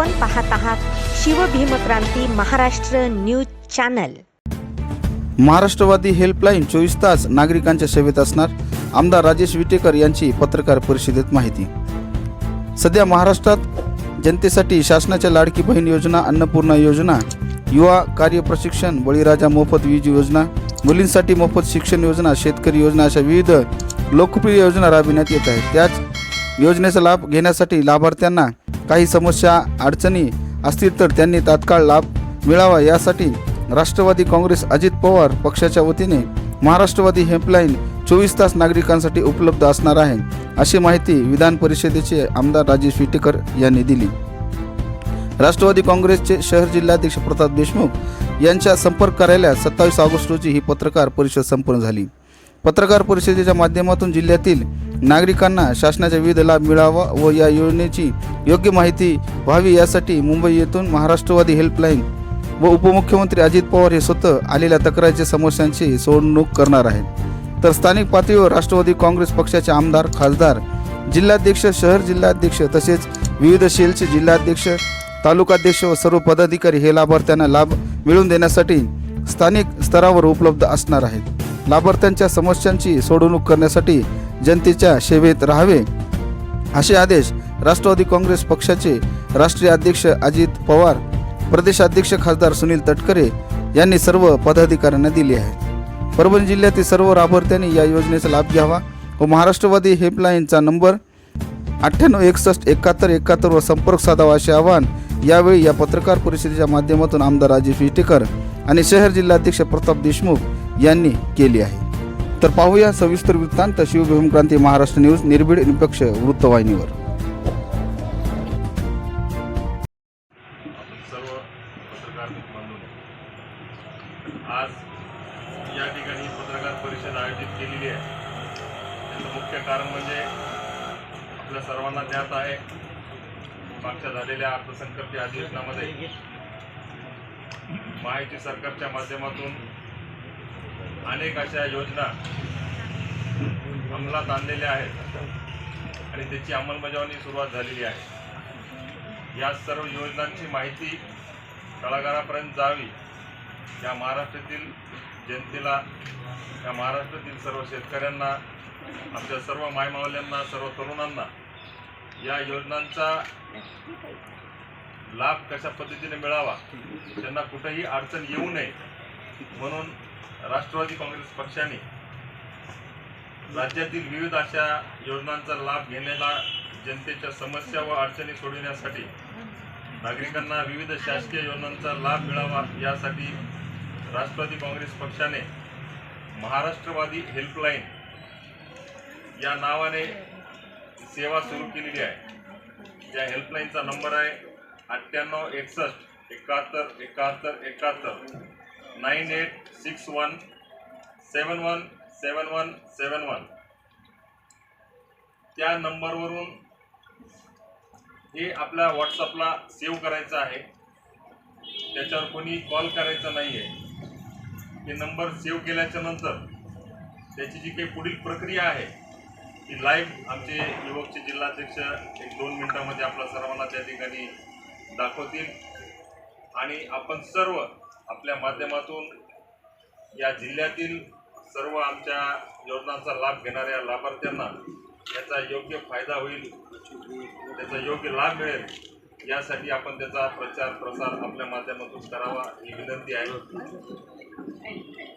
आपण पाहत आहात शिवभीमक्रांती महाराष्ट्र न्यूज चॅनल. महाराष्ट्रवादी हेल्पलाईन चोवीस तास नागरिकांच्या सेवेत असणार. आमदार राजेश विटेकर यांची पत्रकार परिषदेत माहिती. सध्या महाराष्ट्रात जनतेसाठी शासनाच्या लाडकी बहीण योजना अन्नपूर्णा योजना युवा कार्य प्रशिक्षण बळीराजा मोफत वीज योजना मुलींसाठी मोफत शिक्षण योजना शेतकरी योजना अशा विविध लोकप्रिय योजना राबविण्यात येत आहेत. त्याच योजनेचा लाभ घेण्यासाठी लाभार्थ्यांना काही समस्या अडचणी असतील तर त्यांनी तात्काळ लाभ मिळावा. यासाठी राष्ट्रवादी काँग्रेस अजित पवार पक्षाच्या वतीने महाराष्ट्रवादी हेल्पलाईन चोवीस तास नागरिकांसाठी उपलब्ध असणार आहे अशी माहिती विधान परिषदेचे आमदार राजेश विटेकर यांनी दिली. राष्ट्रवादी काँग्रेसचे शहर जिल्हाध्यक्ष प्रताप देशमुख यांच्या संपर्क कार्यालयात सत्तावीस ऑगस्ट रोजी ही पत्रकार परिषद संपन्न झाली. पत्रकार परिषदेच्या माध्यमातून जिल्ह्यातील नागरिकांना शासनाचा विविध लाभ मिळावा व या योजनेची योग्य माहिती व्हावी यासाठी मुंबई येथून महाराष्ट्रवादी हेल्पलाईन व उपमुख्यमंत्री अजित पवार हे स्वतः आलेल्या तक्रारीच्या समस्यांची सोडवणूक करणार आहेत. तर स्थानिक पातळीवर राष्ट्रवादी काँग्रेस पक्षाचे आमदार खासदार जिल्हाध्यक्ष शहर जिल्हाध्यक्ष तसेच विविध सेलचे जिल्हाध्यक्ष तालुकाध्यक्ष व सर्व पदाधिकारी हे लाभार्थ्यांना लाभ मिळवून देण्यासाठी स्थानिक स्तरावर उपलब्ध असणार आहेत. लाभार्थ्यांच्या समस्यांची सोडवणूक करण्यासाठी जनतेच्या सेवेत राहावे असे आदेश राष्ट्रवादी काँग्रेस पक्षाचे राष्ट्रीय अध्यक्ष अजित पवार प्रदेशाध्यक्ष खासदार सुनील तटकरे यांनी सर्व पदाधिकाऱ्यांना दिले आहेत. परभणी जिल्ह्यातील सर्व लाभार्थ्यांनी या योजनेचा लाभ घ्यावा व महाराष्ट्रवादी हेल्पलाईनचा नंबर अठ्ठ्याण्णव एकसष्ट एकाहत्तर एकाहत्तरवर संपर्क साधावा असे आवाहन यावेळी या पत्रकार परिषदेच्या माध्यमातून आमदार राजेश विटेकर आणि शहर जिल्हाध्यक्ष प्रताप देशमुख यांनी केली आहे. तर पाहूया सविस्तर वृत्तांत. शिवभीमक्रांती महाराष्ट्र न्यूज निर्भीड निपक्ष वृत्तवाहिनीवर आज या ठिकाणी पत्रकार परिषद आयोजित केलेली आहे. त्याचं मुख्य कारण म्हणजे आपल्या सर्वांना ज्ञात आहे. मागच्या झालेल्या अर्थसंकल्पीय अधिवेशनामध्ये माहिती सरकारच्या माध्यमातून अनेक अशा योजना अंमलात आणलेल्या आहेत. आणि त्याची अंमलबजावणी सुरुवात झालेली आहे. या सर्व योजनांची माहिती तळागाळापर्यंत जावी या महाराष्ट्रातील जनतेला या महाराष्ट्रातील सर्व शेतकऱ्यांना आमच्या सर्व मायमावल्यांना सर्व तरुणांना या योजनांचा लाभ कशा पद्धतीने मिळावा? त्यांना कुठेही अडचण येऊ नये. म्हणून राष्ट्रवादी काँग्रेस पक्षाने राज्यातील विविध अशा योजनांचा लाभ घेण्याला जनतेच्या समस्या व अडचणी सोडविण्यासाठी नागरिकांना विविध शासकीय योजनांचा लाभ मिळावा यासाठी राष्ट्रवादी काँग्रेस पक्षाने महाराष्ट्रवादी हेल्पलाईन या नावाने सेवा सुरू केलेली आहे. या हेल्पलाईनचा नंबर आहे अठ्ठ्याण्णव एकसष्ट एकाहत्तर एकाहत्तर एकाहत्तर. Nine eight six one seven one seven one seven one. त्या नंबरवरून हे आपल्या व्हॉट्सअपला सेव्ह करायचं आहे. त्याच्यावर कोणी कॉल करायचा नाही आहे हे नंबर सेव्ह केल्याच्यानंतर त्याची जी काही पुढील प्रक्रिया आहे ती लाईव्ह आमचे युवकचे जिल्हाध्यक्ष एक दोन मिनटामध्ये आपल्या सर्वांना त्या ठिकाणी दाखवतील. आणि आपण सर्व आपल्या माध्यमातून या जिल्ह्यातील सर्व आमच्या योजनांचा लाभ घेणाऱ्या लाभार्थ्यांना याचा योग्य फायदा होईल त्याचा योग्य लाभ मिळेल यासाठी आपण त्याचा प्रचार प्रसार आपल्या माध्यमातून करावा ही विनंती आहे.